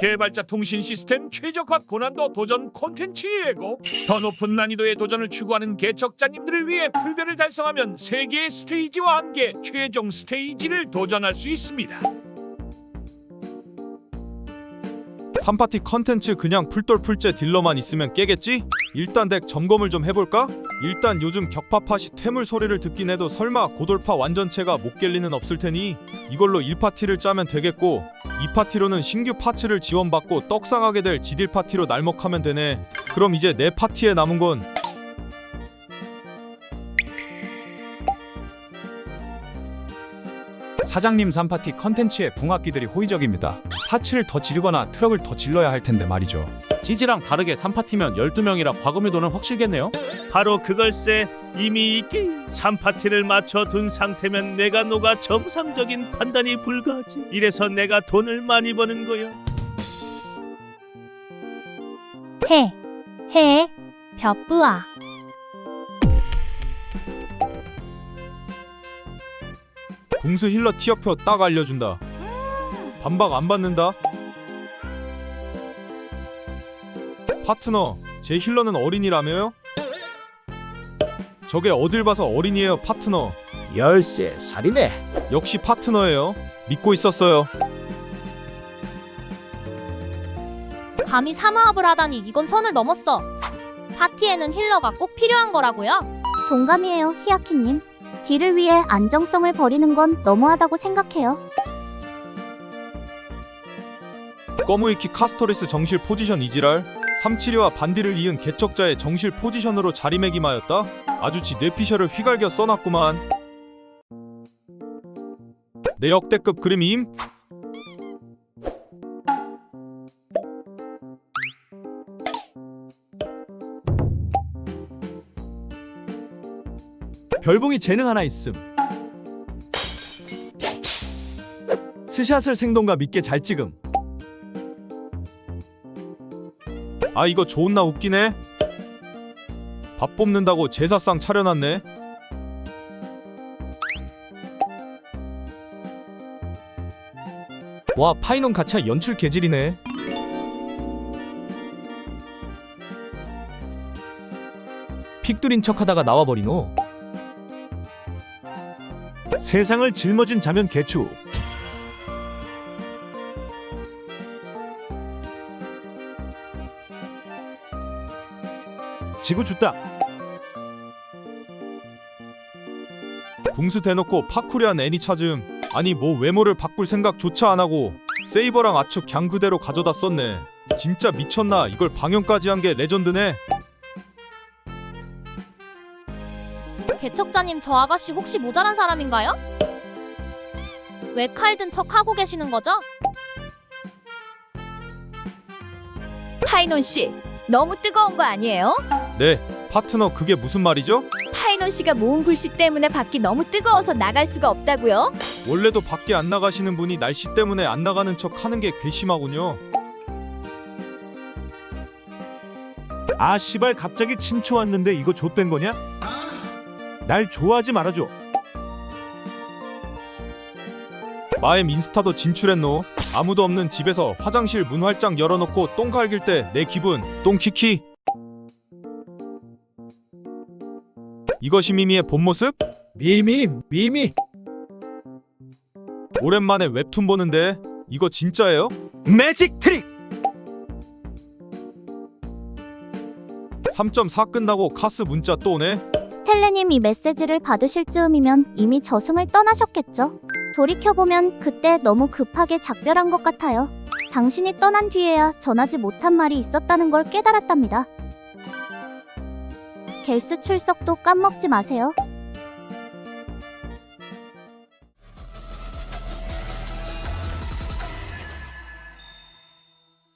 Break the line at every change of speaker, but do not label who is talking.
개발자 통신 시스템 최적화 고난도 도전 콘텐츠 예고 더 높은 난이도의 도전을 추구하는 개척자님들을 위해 풀별을 달성하면 세개의 스테이지와 함께 최종 스테이지를 도전할 수 있습니다
3파티 컨텐츠 그냥 풀돌풀째 딜러만 있으면 깨겠지? 일단 덱 점검을 좀 해볼까? 일단 요즘 격파팟이 퇴물 소리를 듣긴 해도 설마 고돌파 완전체가 못 깰 리는 없을 테니 이걸로 1파티를 짜면 되겠고 2파티로는 신규 파츠를 지원받고 떡상하게 될 지딜 파티로 날먹하면 되네 그럼 이제 내 파티에 남은 건
사장님 3파티 컨텐츠에 붕악기들이 호의적입니다. 파츠를 더 지르거나 트럭을 더 질러야 할 텐데 말이죠.
지지랑 다르게 3파티면 12명이라 과금유도는 확실겠네요.
바로 그걸세 이미 이게 3파티를 맞춰둔 상태면 내가 노가 정상적인 판단이 불가하지 이래서 내가 돈을 많이 버는 거야
해, 해, 벼뿌아.
궁수 힐러 티어표 딱 알려준다 반박 안 받는다 파트너 제 힐러는 어린이라며요? 저게 어딜 봐서 어린이에요 파트너
13살이네.
역시 파트너예요 믿고 있었어요
감히 삼화합을 하다니 이건 선을 넘었어. 파티에는 힐러가 꼭 필요한 거라고요? 동감이에요, 히아키님. 딜을 위해 안정성을 버리는 건 너무하다고 생각해요.
꺼무이키 카스토리스 정실 포지션 이지랄? 삼치리와 반디를 이은 개척자의 정실 포지션으로 자리매김하였다? 아주치 뇌피셜을 휘갈겨 써놨구만. 내 역대급 그림임
별봉이 재능 하나 있음. 스샷을 생동감 있게 잘 찍음.
아 이거 좋은나 웃기네 밥 뽑는다고 제사상 차려놨네
와 파이논 가차 연출 개질이네. 픽들인 척하다가 나와버리노.
세상을 짊어진 자면 개추. 지구 죽다.
궁수 대놓고 파쿠리한 애니 찾음. 아니 뭐 외모를 바꿀 생각조차 안 하고 세이버랑 아축 갱 그대로 가져다 썼네. 진짜 미쳤나? 이걸 방영까지 한 게 레전드네
개척자님 저 아가씨 혹시 모자란 사람인가요? 왜 칼 든 척 하고 계시는 거죠?
파이논 씨, 너무 뜨거운 거 아니에요?
네 파트너 그게 무슨 말이죠?
파이논 씨가 모은 불씨 때문에 밖이 너무 뜨거워서 나갈 수가 없다고요?
원래도 밖에 안 나가시는 분이 날씨 때문에 안 나가는 척 하는 게 괘씸하군요
아 씨발 갑자기 친추 왔는데 이거 좆된 거냐? 날 좋아하지 말아줘
마엠 인스타도 진출했노 아무도 없는 집에서 화장실 문 활짝 열어놓고 똥 갈길 때 내 기분 똥키키 이것이 미미의 본 모습?
미미 미미.
오랜만에 웹툰 보는데 이거 진짜예요?
매직 트릭
3.4 끝나고 카스 문자 또 오네
스텔레님 이 메시지를 받으실 즈음이면 이미 저승을 떠나셨겠죠. 돌이켜보면 그때 너무 급하게 작별한 것 같아요. 당신이 떠난 뒤에야 전하지 못한 말이 있었다는 걸 깨달았답니다. 겔스 출석도 깜먹지 마세요.